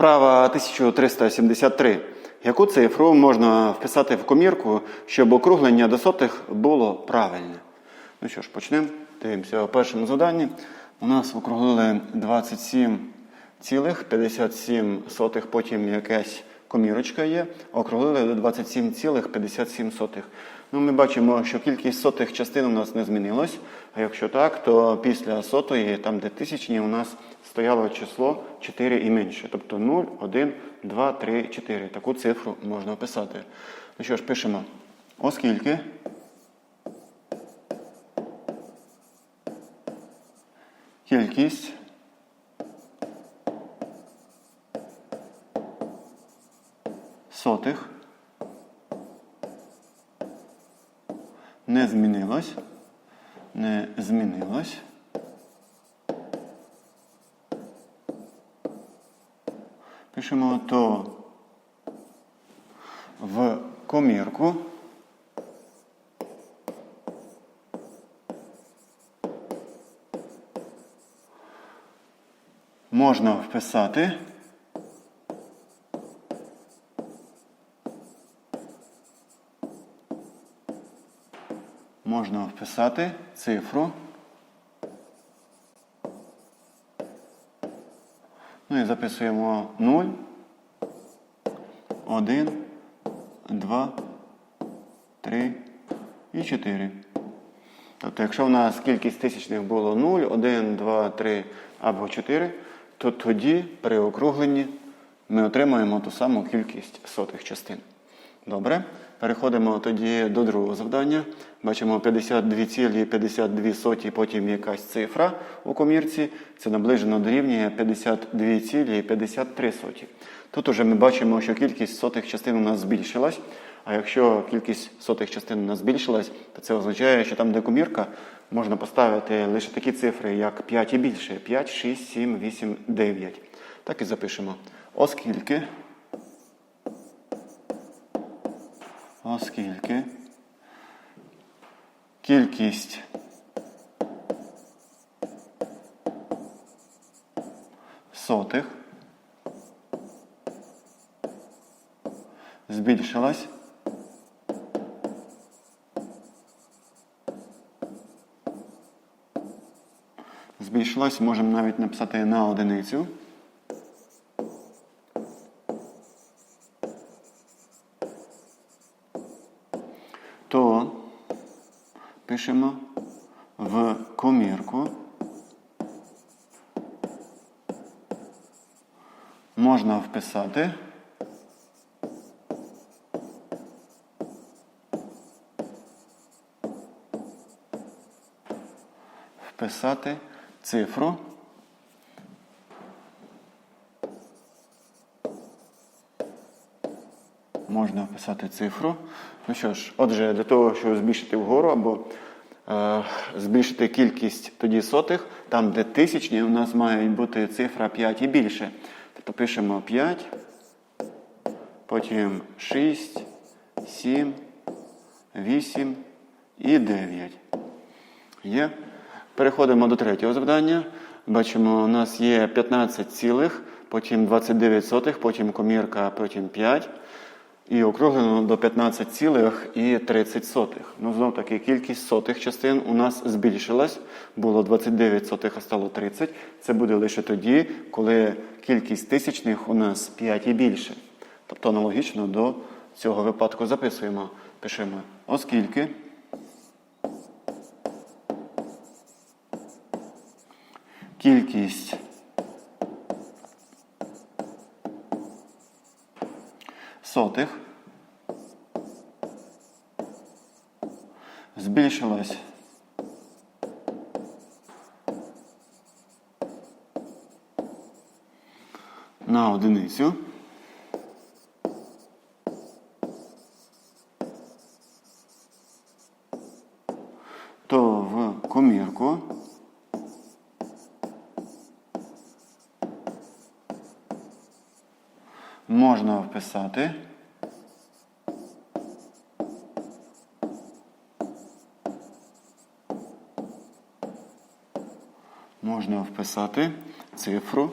Вправа 1373. Яку цифру можна вписати в комірку, щоб округлення до сотих було правильне? Ну що ж, почнемо. Дивимося у першому завданні. У нас округлили 27,57, потім якась комірочка є. Округлили до 27,57. Ну, ми бачимо, що кількість сотих частин у нас не змінилась. А якщо так, то після сотої, там де тисячні, у нас стояло число 4 і менше. Тобто 0, 1, 2, 3, 4. Таку цифру можна описати. Ну що ж, пишемо. Оскільки кількість сотих не змінилось, не змінилось. Пишемо то в комірку. Можна вписати можна цифру. Ну і записуємо 0, 1, 2, 3 і 4. Тобто, якщо в нас кількість тисячних було 0, 1, 2, 3 або 4, то тоді при округленні ми отримаємо ту саму кількість сотих частин. Добре. Переходимо тоді до другого завдання. Бачимо 52,52, соті, потім якась цифра у комірці. Це наближено дорівнює 52,53. соті. Тут уже ми бачимо, що кількість сотих частин у нас збільшилась. А якщо кількість сотих частин у нас збільшилась, то це означає, що там, де комірка, можна поставити лише такі цифри, як 5 і більше. 5, 6, 7, 8, 9. Так і запишемо. Оскільки. Оскільки кількість. Сотих. Збільшилась. Збільшилась, можемо навіть написати на одиницю. то пишемо в комірку. Можна вписати вписати цифру можна вписати цифру. Ну що ж, отже, для того, щоб збільшити вгору або збільшити кількість тоді сотих, там, де тисячні, у нас має бути цифра 5 і більше. Тобто пишемо 5, потім 6, 7, 8 і 9. Є. Переходимо до третього завдання. Бачимо, у нас є 15 цілих, потім 29 сотих, потім комірка, потім 5. І округлено до 15 цілих і 30 сотих. Ну, знов таки, кількість сотих частин у нас збільшилась. Було 29 сотих, а стало 30. Це буде лише тоді, коли кількість тисячних у нас 5 і більше. Тобто аналогічно до цього випадку записуємо. Пишемо, оскільки. Кількість сотих збільшилась на одиницю. То в комірку. Можна вписати записати цифру.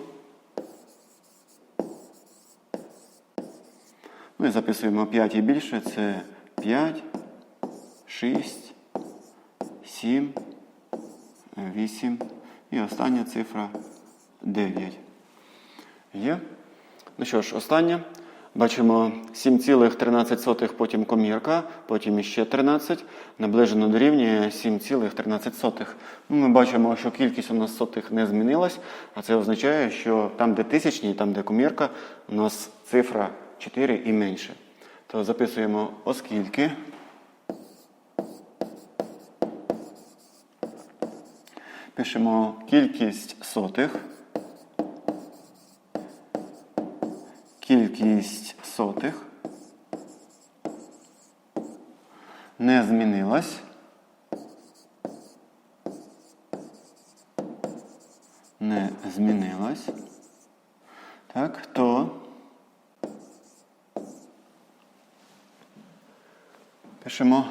Ну і записуємо 5 і більше. Це 5, 6, 7, 8. І остання цифра 9. Є. Ну що ж, остання. Бачимо 7,13, потім комірка, потім іще 13, наближено дорівнює 7,13. Ну, ми бачимо, що кількість у нас сотих не змінилась, а це означає, що там, де тисячні, там, де комірка, у нас цифра 4 і менше. То записуємо оскільки. Пишемо кількість сотих. Кількість сотих не змінилась. Не змінилась. Так, то пишемо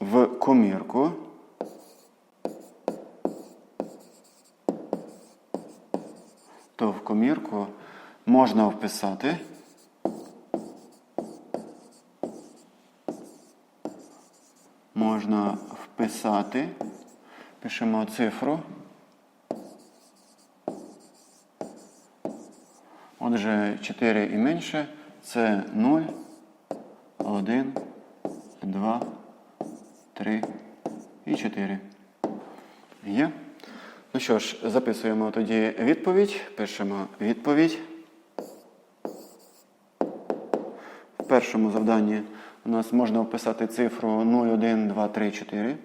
в комірку. То в комірку можна вписати. Можна вписати. Пишемо цифру. Отже, 4 і менше це 0, 1, 2, 3 і 4. Є? Ну що ж, записуємо тоді відповідь. Пишемо відповідь. В першому завданні у нас можна вписати цифру 0, 1, 2, 3, 4.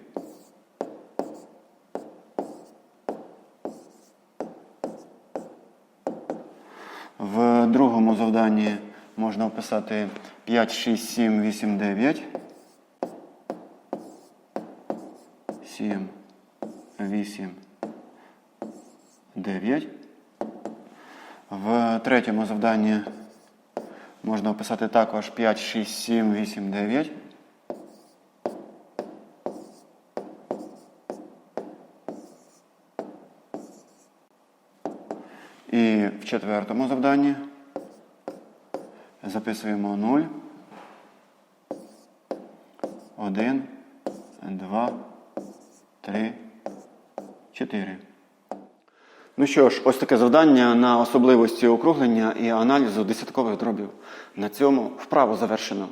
В другому завданні можна вписати 5, 6, 7, 8, 9. 7, 8, 9. В третьому завданні можна описати також 5, 6, 7, 8, 9. І в четвертому завданні записуємо 0, 1, 2, 3, 4. Ну що ж, ось таке завдання на особливості округлення і аналізу десяткових дробів. На цьому вправу завершено.